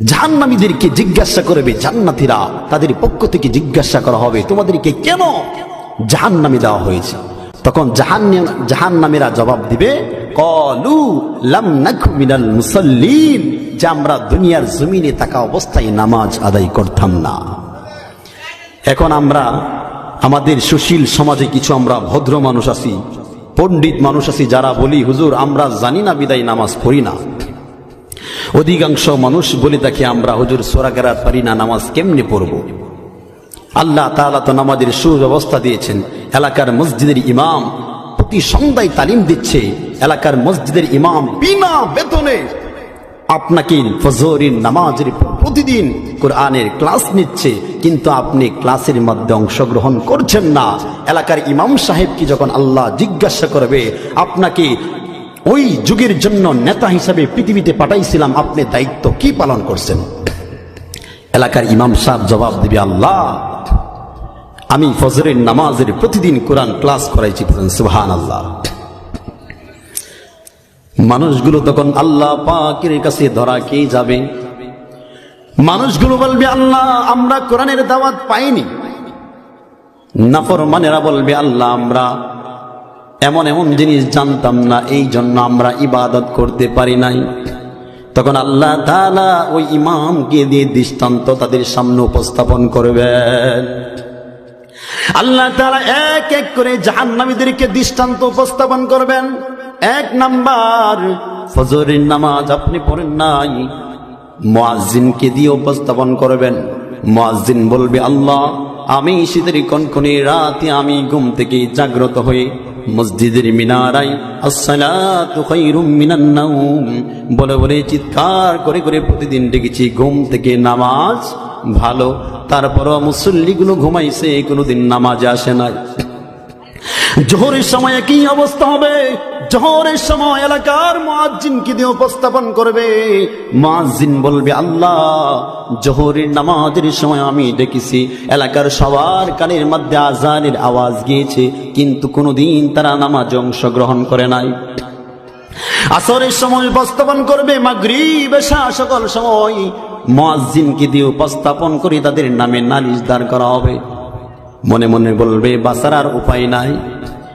জাহান্নামীদেরকে জিজ্ঞাসা করবে, জান্নাতীরা তাদের পক্ষ থেকে জিজ্ঞাসা করা হবে, তোমাদেরকে কেন জাহান্নামী দেওয়া হয়েছে? তখন জাহান্ন, জাহান্নামীরা জবাব দিবে, কলু লাম মিনাল মুসাল্লিন যে আমরা দুনিয়ার জমিনে থাকা অবস্থায় নামাজ আদায় করতাম না। এখন আমরা, আমাদের সুশীল সমাজে কিছু আমরা ভদ্র মানুষ আছি, পণ্ডিত মানুষ আছি, যারা বলি, হুজুর, আমরা জানি না বিদায় নামাজ পড়ি না। অধিকাংশ মানুষ বলে থাকি, আমরা হুজুর সোরাকেরাত পারি না, নামাজ কেমনে পড়ব? আল্লাহ তালা তো নামাজের সুব্যবস্থা দিয়েছেন। এলাকার মসজিদের ইমাম প্রতি সন্ধ্যায় তালিম দিচ্ছে। এলাকার মসজিদের ইমাম বিনা বেতনে আপনাকে ফজরের নামাজের প্রতিদিন কোরআনের ক্লাস নিচ্ছে, কিন্তু আপনি ক্লাসের মধ্যে অংশগ্রহণ করছেন না। এলাকার ইমাম সাহেবকে যখন আল্লাহ জিজ্ঞাসা করবে, আপনাকে ওই যুগের জন্য নেতা হিসাবে পৃথিবীতে পাঠাইছিলাম আপনি দায়িত্ব কি পালন করছেন? এলাকার ইমাম সাহেব জবাব দিবে, আল্লাহ, আমি ফজরের নামাজের প্রতিদিন কোরআন ক্লাস করাইছি সুবহান আল্লাহ মানুষগুলো তখন আল্লাহ পাকের কাছে ধরা কে যাবে। মানুষগুলো বলবে, আল্লাহ, আমরা কোরআনের দাওয়াত পাইনি। নাফরমানেরা বলবে, আল্লাহ, আমরা এমন এমন জিনিস জানতাম না, এই জন্য আমরা ইবাদত করতে পারি নাই। তখন আল্লাহ তালা ওই ইমামকে দিয়ে দৃষ্টান্ত তাদের সামনে উপস্থাপন করবেন। আল্লাহ তাআলা এক এক করে জাহান্নামীদেরকে দৃষ্টান্ত উপস্থাপন করবেন। এক নাম্বার, ফজরের নামাজ আপনি পড়েন নাই, মুয়াজ্জিনকে দিয়ে উপস্থাপন করবেন। মুয়াজ্জিন বলবে, আল্লাহ, আমি শীতের কনকনে রাতে আমি ঘুম থেকে জাগ্রত হয়ে মসজিদের মিনারাই বলে বলে চিৎকার করে করে প্রতিদিন ডেকেছি, ঘুম থেকে নামাজ ভালো। তারপরও মুসল্লিগুলো ঘুমাইছে, কোনোদিন নামাজ আসে নাই। জোহরের সময় কি অবস্থা হবে? জোহরের সময় এলাকার মুয়াজ্জিনকে দিয়ে উপস্থাপন করবে। মুয়াজ্জিন বলবে, আল্লাহ, জহরের নামাজের সময় আমি দেখেছি, এলাকার সবার কানের মধ্যে আজানের আওয়াজ গিয়েছে, কিন্তু কোনোদিন তারা নামাজে অংশগ্রহণ করে নাই। আসরের সময় উপস্থাপন করবে মাগরিব সকল সময়। মুয়াজ্জিনকে দিয়ে উপস্থাপন করে তাদের নামে নালিশ দাঁড় করা হবে। মনে মনে বলবে, বাঁচার আর উপায় নাই।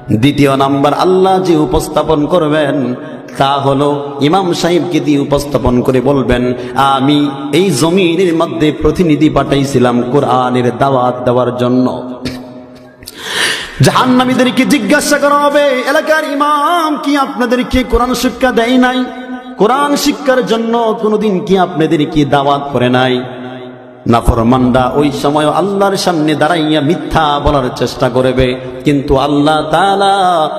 দ্বিতীয় নাম্বার, আল্লাহ যে উপস্থাপন করবেন, তা হলো ইমাম সাহেবকে দিয়ে উপস্থাপন করে বলবেন, আমি এই জমিনের মধ্যে প্রতিনিধি পাঠাইছিলাম কোরআনের দাওয়াত দেওয়ার জন্য। জাহান্নামীদেরকে জিজ্ঞাসা করা হবে, এলাকার ইমাম কি আপনাদেরকে কোরআন শিক্ষা দেয় নাই? কোরআন শিক্ষার জন্য কোনোদিন কি আপনাদেরকে দাওয়াত করে নাই? নাফরমান্ডা ওই সময় আল্লাহর সামনে দাঁড়াইয়া মিথ্যা বলার চেষ্টা করবে। কিন্তু আল্লাহ তাআলা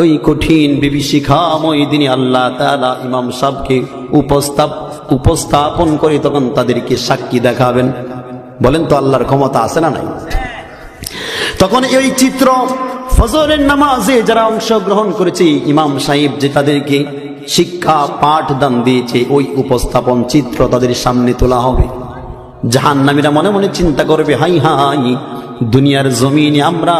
ওই কঠিন বিভীষিকাময় দিনে আল্লাহ তাআলা ইমাম সাহেবকে উপস্থাপ, উপস্থাপন করে তখন তাদেরকে সাক্ষী দেখাবেন। বলেন তো আল্লাহর ক্ষমতা আছে না নাই? তখন এই চিত্র ফজরের নামাজে যারা অংশগ্রহণ করেছে, ইমাম সাহেব যে তাদেরকে শিক্ষা পাঠ দান দিয়েছে, ওই উপস্থাপন চিত্র তাদের সামনে তোলা হবে। জাহান্নামীরা মনে মনে চিন্তা করবে হাই হাই দুনিয়ার জমিনে আমরা